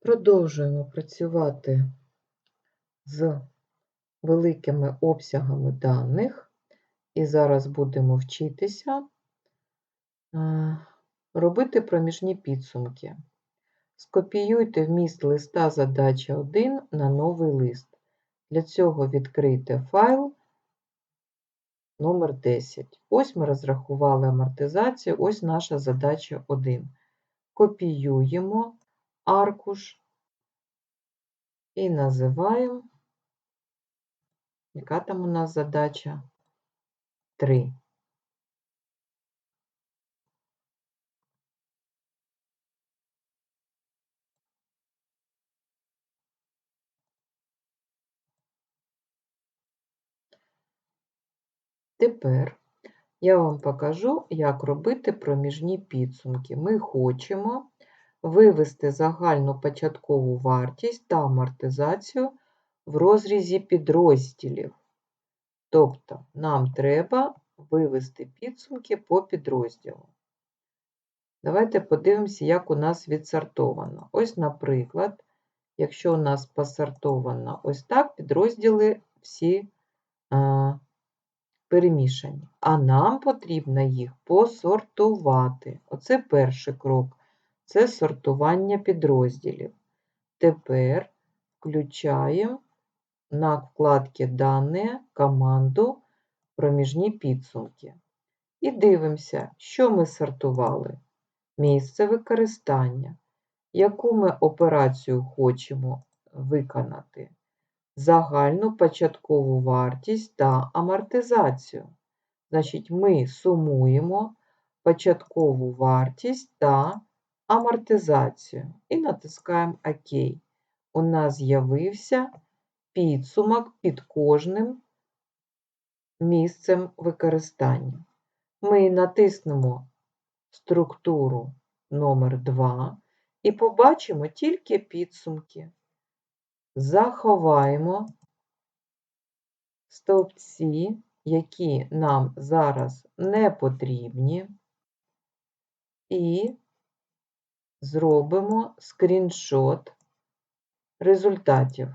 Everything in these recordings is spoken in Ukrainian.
Продовжуємо працювати з великими обсягами даних, і зараз будемо вчитися е, робити проміжні підсумки. Скопіюйте вміст листа задача 1 на новий лист. Для цього відкрийте файл номер 10. Ось ми розрахували амортизацію, ось наша задача 1. Копіюємо аркуш і називаємо, яка там у нас задача 3. Тепер я вам покажу, як робити проміжні підсумки. Ми хочемо вивести загальну початкову вартість та амортизацію в розрізі підрозділів. Тобто нам треба вивести підсумки по підрозділу. Давайте подивимося, як у нас відсортовано. Ось, наприклад, якщо у нас посортовано ось так, підрозділи всі а, перемішані. А нам потрібно їх посортувати. Оце перший крок це сортування підрозділів. Тепер включаємо на вкладці Дані команду Проміжні підсумки. І дивимося, що ми сортували. Місце використання. Яку ми операцію хочемо виконати? Загальну початкову вартість та амортизацію. Значить, ми сумуємо початкову вартість та амортизацію і натискаємо ОК. У нас з'явився підсумок під кожним місцем використання. Ми натиснемо структуру номер 2 і побачимо тільки підсумки. Заховаємо стовпці, які нам зараз не потрібні, і зробимо скріншот результатів.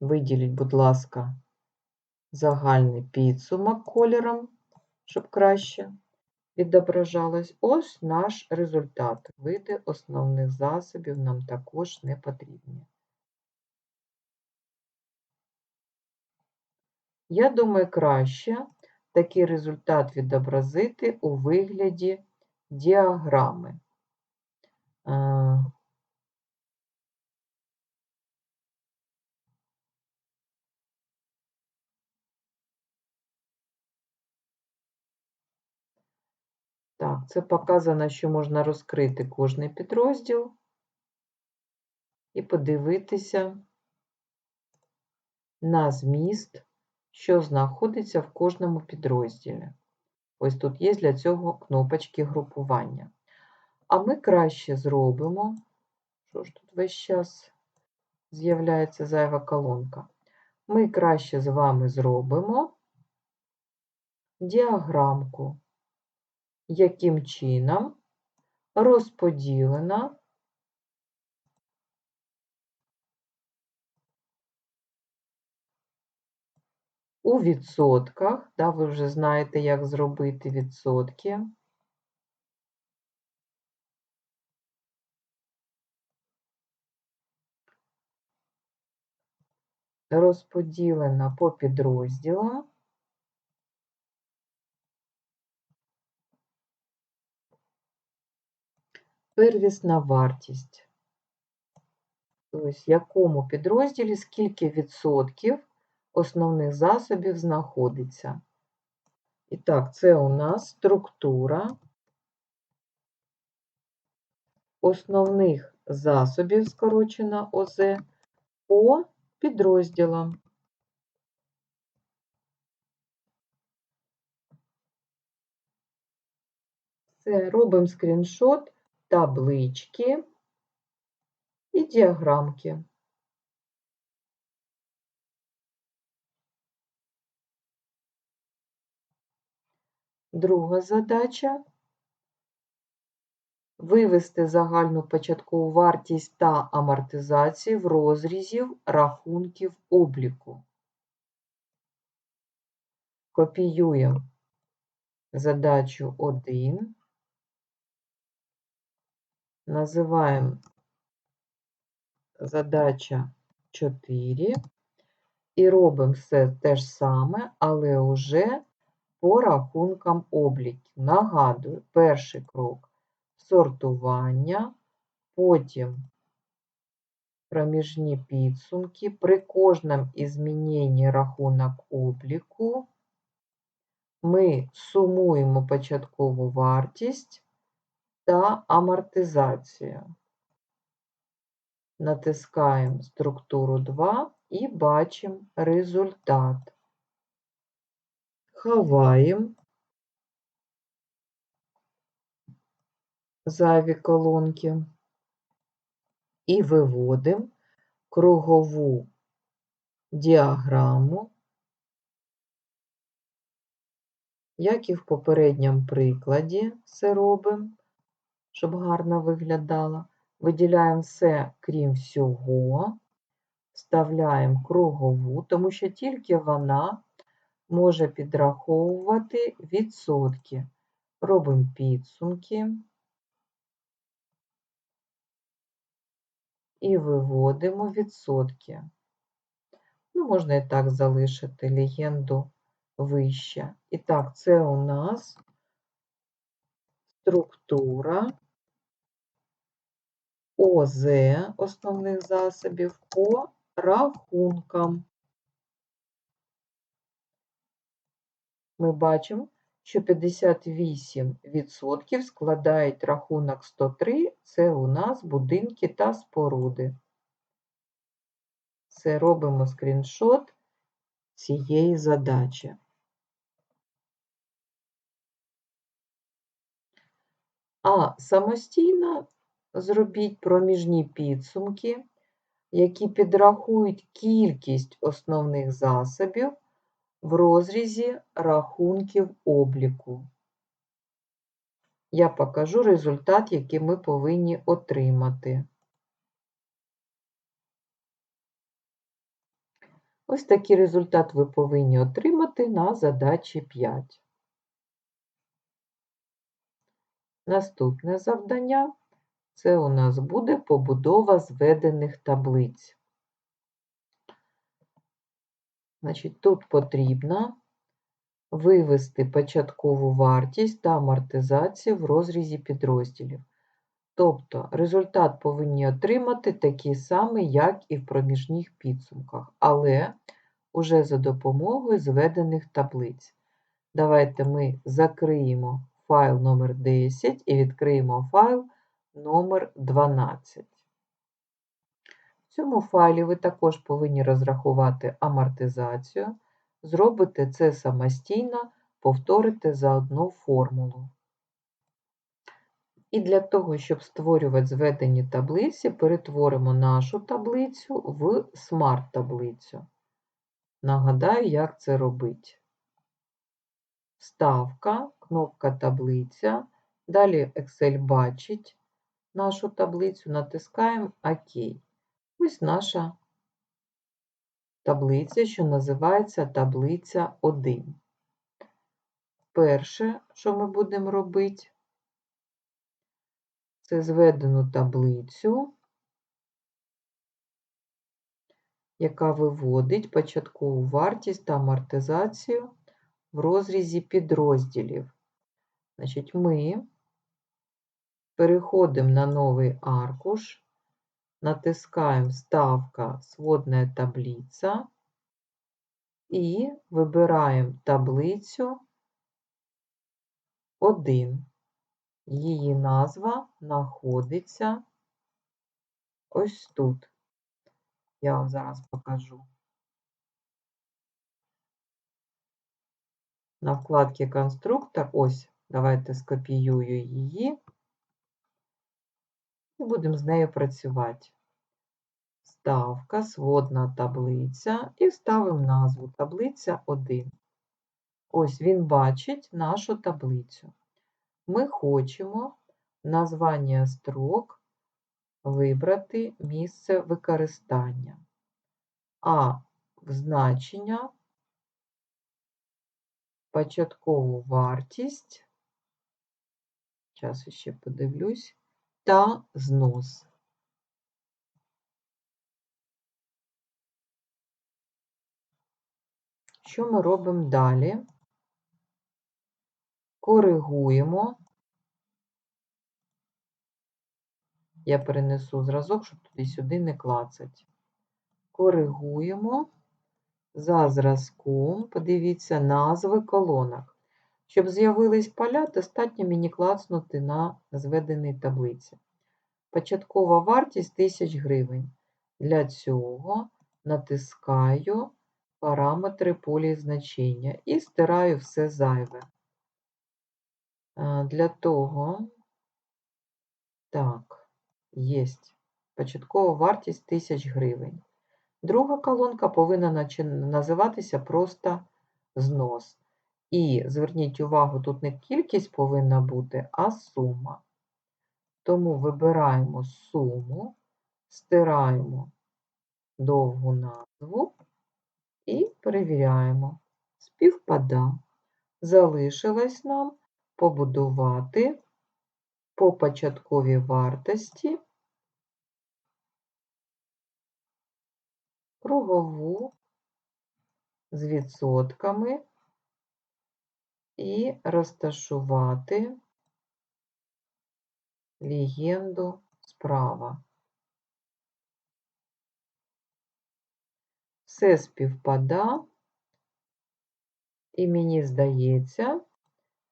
Виділіть, будь ласка, загальний підсумок кольором, щоб краще відображалось. Ось наш результат. Види основних засобів нам також не потрібні. Я думаю, краще такий результат відобразити у вигляді діаграми. Так, це показано, що можна розкрити кожний підрозділ і подивитися на зміст, що знаходиться в кожному підрозділі. Ось тут є для цього кнопочки групування. А ми краще зробимо, що ж тут весь час з'являється зайва колонка. Ми краще з вами зробимо діаграмку яким чином розподілена у відсотках, да, ви вже знаєте, як зробити відсотки. Розподілена по підрозділам. Первісна вартість. Тобто, якому підрозділі скільки відсотків основних засобів знаходиться. І так, це у нас структура основних засобів, скорочена ОЗ, по підрозділам. Це робимо скріншот таблички і діаграмки. Друга задача вивести загальну початкову вартість та амортизацію в розрізів рахунків обліку. Копіюємо задачу 1, називаємо задача 4 і робимо все те ж саме, але вже по рахункам обліків. Нагадую, перший крок сортування, потім проміжні підсумки. При кожному зміненні рахунок обліку ми сумуємо початкову вартість та амортизацію. Натискаємо структуру 2 і бачимо результат. Ховаємо зайві колонки і виводимо кругову діаграму, як і в попередньому прикладі все робимо, щоб гарно виглядало. Виділяємо все, крім всього, вставляємо кругову, тому що тільки вона може підраховувати відсотки. Робимо підсумки. і виводимо відсотки. Ну, можна і так залишити легенду вище. І так, це у нас структура ОЗ основних засобів по рахункам. Ми бачимо, що 58% складають рахунок 103, це у нас будинки та споруди. Це робимо скріншот цієї задачі. А самостійно зробіть проміжні підсумки, які підрахують кількість основних засобів в розрізі рахунків обліку. Я покажу результат, який ми повинні отримати. Ось такий результат ви повинні отримати на задачі 5. Наступне завдання це у нас буде побудова зведених таблиць. Значить, Тут потрібно вивести початкову вартість та амортизацію в розрізі підрозділів. Тобто результат повинні отримати такий самий, як і в проміжних підсумках, але уже за допомогою зведених таблиць. Давайте ми закриємо файл номер 10 і відкриємо файл номер 12. В цьому файлі ви також повинні розрахувати амортизацію, зробите це самостійно, повторите заодно формулу. І для того, щоб створювати зведені таблиці, перетворимо нашу таблицю в смарт-таблицю. Нагадаю, як це робити. Ставка, кнопка таблиця. Далі Excel бачить нашу таблицю, натискаємо ОК. Ось наша таблиця, що називається таблиця 1. Перше, що ми будемо робити, це зведену таблицю, яка виводить початкову вартість та амортизацію в розрізі підрозділів. Значить, ми переходимо на новий аркуш натискаем «Ставка сводная таблица» і вибираємо таблицю 1. Її назва знаходиться ось тут. Я вам зараз покажу. На вкладці конструктор, ось, давайте скопіюю її і будемо з нею працювати. Ставка, сводна таблиця і ставимо назву таблиця 1. Ось він бачить нашу таблицю. Ми хочемо названня строк вибрати місце використання, а в значення початкову вартість, зараз ще подивлюсь, та знос. Що ми робимо далі? Коригуємо. Я перенесу зразок, щоб туди-сюди не клацать. Коригуємо за зразком, подивіться, назви колонок. Щоб з'явились поля, достатньо мені клацнути на зведеній таблиці. Початкова вартість 1000 гривень. Для цього натискаю параметри полі значення і стираю все зайве. Для того, так, є початкова вартість 1000 гривень. Друга колонка повинна називатися просто знос. І зверніть увагу, тут не кількість повинна бути, а сума. Тому вибираємо суму, стираємо довгу назву і перевіряємо. Співпада. Залишилось нам побудувати по початковій вартості кругову з відсотками і розташувати легенду справа. Все співпада, і мені здається,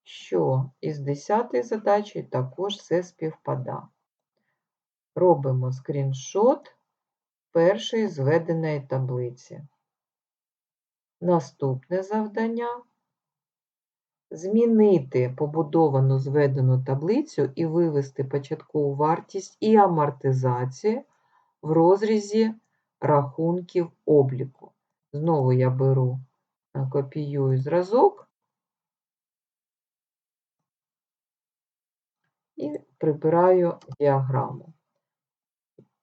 що із 10 задачі також все співпада. Робимо скріншот першої зведеної таблиці. Наступне завдання змінити побудовану зведену таблицю і вивести початкову вартість і амортизацію в розрізі рахунків обліку. Знову я беру, копіюю зразок і прибираю діаграму.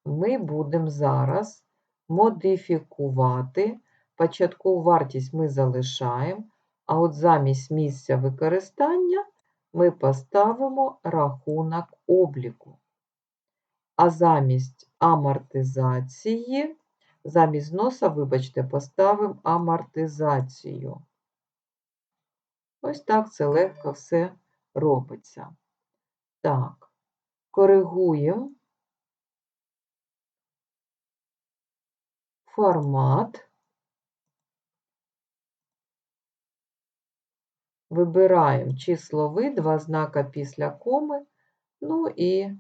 Ми будемо зараз модифікувати початкову вартість ми залишаємо, а от замість місця використання ми поставимо рахунок обліку. А замість амортизації, замість носа, вибачте, поставимо амортизацію. Ось так це легко все робиться. Так, коригуємо формат. Вибираємо числови, два знака після коми, ну і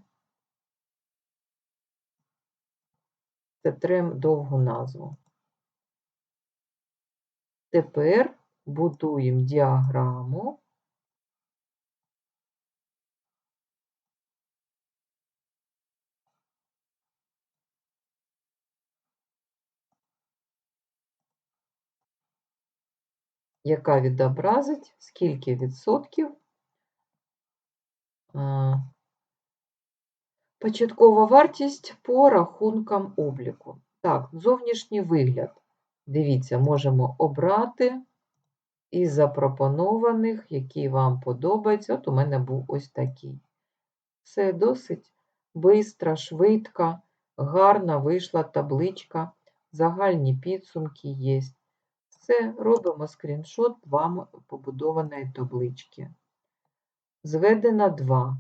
трем довгу назву. Тепер будуємо діаграму. Яка відобразить, скільки відсотків початкова вартість по рахункам обліку. Так, зовнішній вигляд. Дивіться, можемо обрати із запропонованих, які вам подобаються. От у мене був ось такий. Все досить бистро, швидко, гарна вийшла табличка, загальні підсумки є. Все, робимо скріншот вам побудованої таблички. Зведена 2.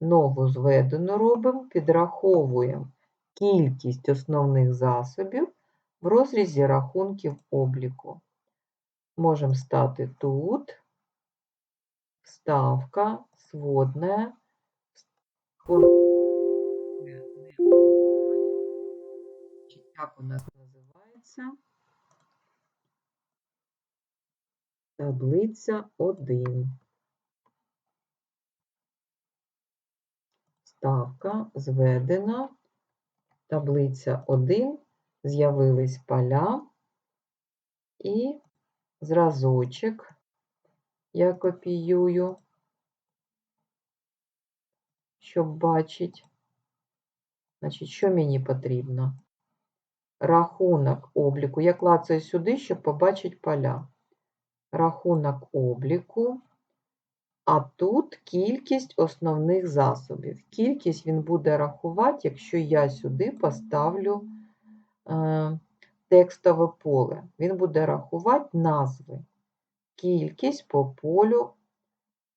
Нову зведену робимо, підраховуємо кількість основних засобів в розрізі рахунків обліку. Можемо стати тут, вставка, сводна, як у нас називається? Таблиця 1. Ставка зведена таблиця 1, з'явились поля і зразочок я копіюю, щоб бачити. Значить, що мені потрібно? Рахунок обліку. Я клацаю сюди, щоб побачити поля. Рахунок обліку. А тут кількість основних засобів. Кількість він буде рахувати, якщо я сюди поставлю е, текстове поле. Він буде рахувати назви. Кількість по полю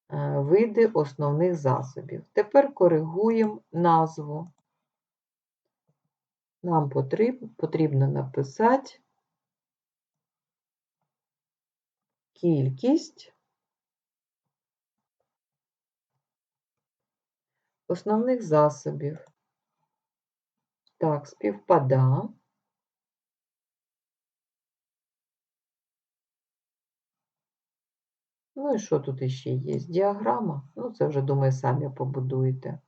е, види основних засобів. Тепер коригуємо назву. Нам потрібно, потрібно написати кількість основних засобів. Так, співпада. Ну і що тут іще є? Діаграма. Ну, це вже, думаю, самі побудуєте.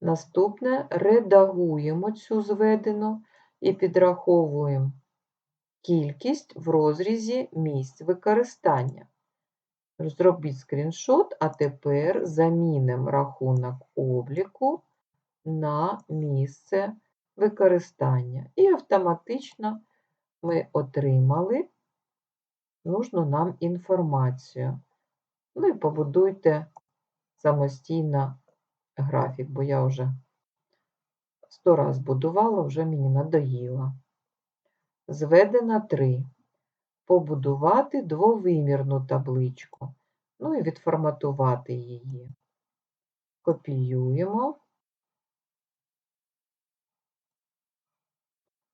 Наступне редагуємо цю зведену і підраховуємо кількість в розрізі місць використання. Зробіть скріншот, а тепер замінимо рахунок обліку на місце використання. І автоматично ми отримали нужну нам інформацію. Ну і побудуйте самостійно графік, бо я вже сто раз будувала, вже мені надоїло. Зведена 3. Побудувати двовимірну табличку. Ну і відформатувати її. Копіюємо,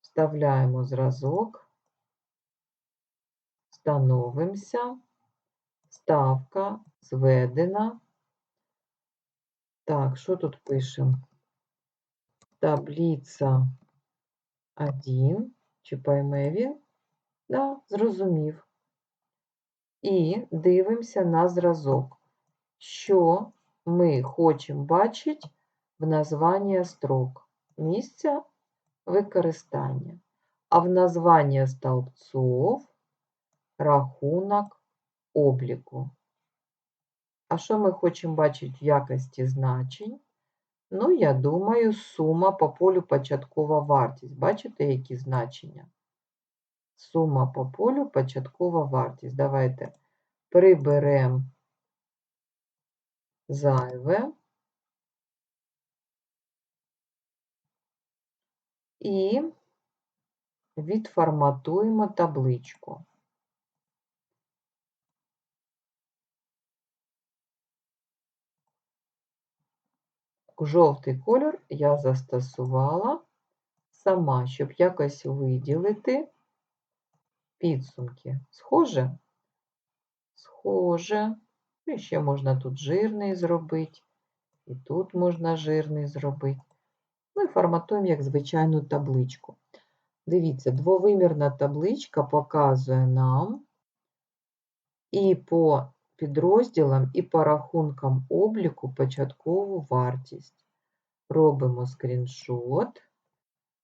вставляємо зразок, становимося, ставка зведена. Так, що тут пишемо? Таблиця 1. Чи пойме? Да, зрозумів. І дивимося на зразок, що ми хочемо бачити в названні строк місця використання. А в названні столбцов рахунок обліку. А що ми хочемо бачити в якості значень? Ну, я думаю, сума по полю початкова вартість. Бачите, які значення? Сума по полю початкова вартість. Давайте приберемо зайве і відформатуємо табличку. Жовтий колір я застосувала сама, щоб якось виділити підсумки. Схоже? Схоже. І ще можна тут жирний зробити, і тут можна жирний зробити. Ну і форматуємо як звичайну табличку. Дивіться, двовимірна табличка показує нам і по підрозділам, і по рахункам обліку початкову вартість. Робимо скріншот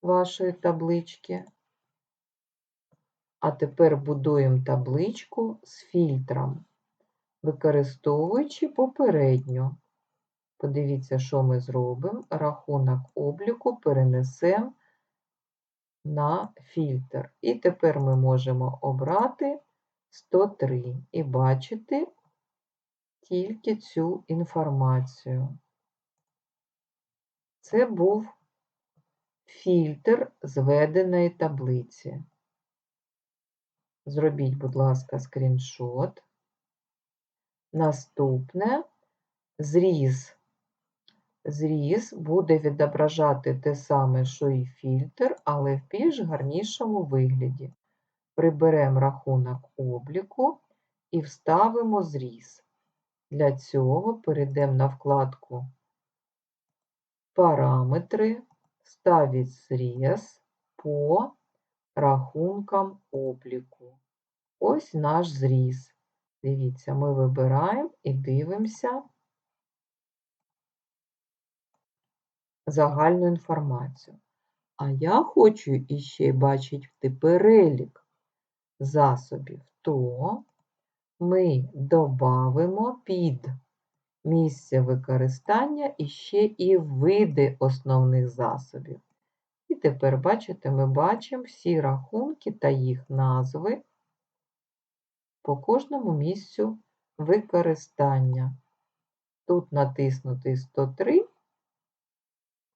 вашої таблички. А тепер будуємо табличку з фільтром, використовуючи попередню. Подивіться, що ми зробимо. Рахунок обліку перенесемо на фільтр. І тепер ми можемо обрати 103 і бачити тільки цю інформацію. Це був фільтр зведеної таблиці. Зробіть, будь ласка, скріншот. Наступне зріз. Зріз буде відображати те саме, що і фільтр, але в більш гарнішому вигляді. Приберемо рахунок обліку і вставимо зріз. Для цього перейдемо на вкладку Параметри, ставить зріз по рахункам обліку. Ось наш зріз. Дивіться, ми вибираємо і дивимося загальну інформацію. А я хочу іще бачити перелік засобів, то ми додамо під місце використання іще і види основних засобів. І тепер, бачите, ми бачимо всі рахунки та їх назви по кожному місцю використання. Тут натиснутий 103,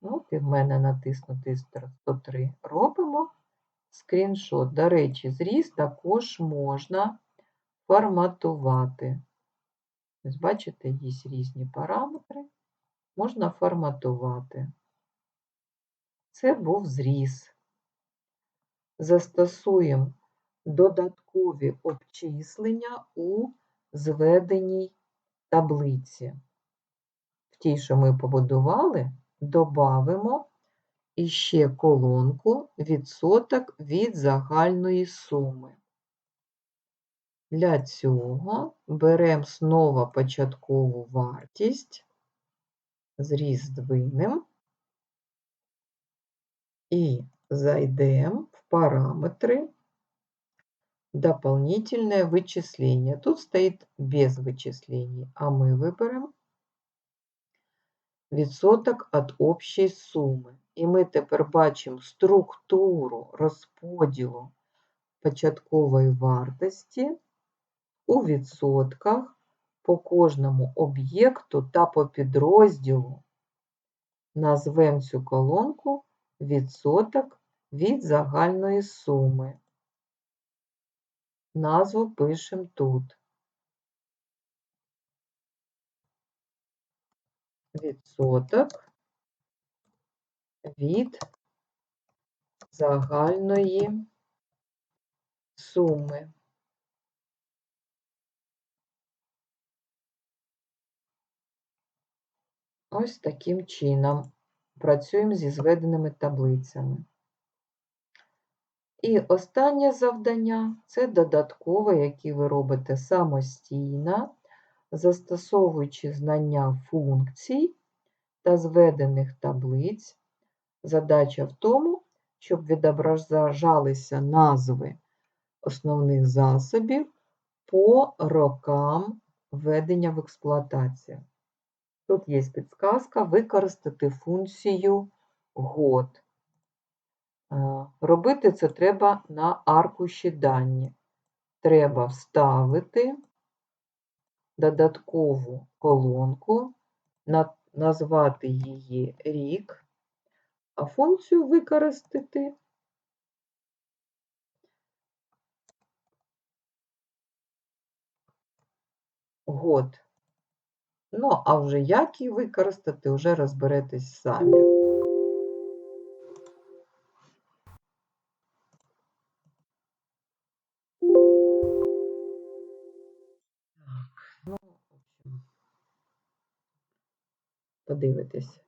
от і в мене натиснутий 103. Робимо скріншот. До речі, зріз також можна форматувати. Ось бачите, є різні параметри, можна форматувати. Це був зріз. Застосуємо додаткові обчислення у зведеній таблиці. В тій, що ми побудували, додамо іще колонку відсоток від загальної суми. Для цього беремо знову початкову вартість, зріз здвинемо і зайдемо в параметри дополнительное вычисление. Тут стоит без вычислений, а мы виберемо відсоток від общої суми. І ми тепер бачимо структуру розподілу початкової вартості у відсотках по кожному об'єкту та по підрозділу. Назвемо цю колонку відсоток від загальної суми. Назву пишемо тут. Відсоток від загальної суми. Ось таким чином працюємо зі зведеними таблицями. І останнє завдання це додаткове, яке ви робите самостійно, застосовуючи знання функцій та зведених таблиць. Задача в тому, щоб відображалися назви основних засобів по рокам введення в експлуатацію. Тут є підсказка використати функцію год. Е, Робити це треба на аркуші дані. Треба вставити додаткову колонку, назвати її рік, а функцію використати год. Ну, а вже як її використати, вже розберетесь самі. Так, ну, подивитесь.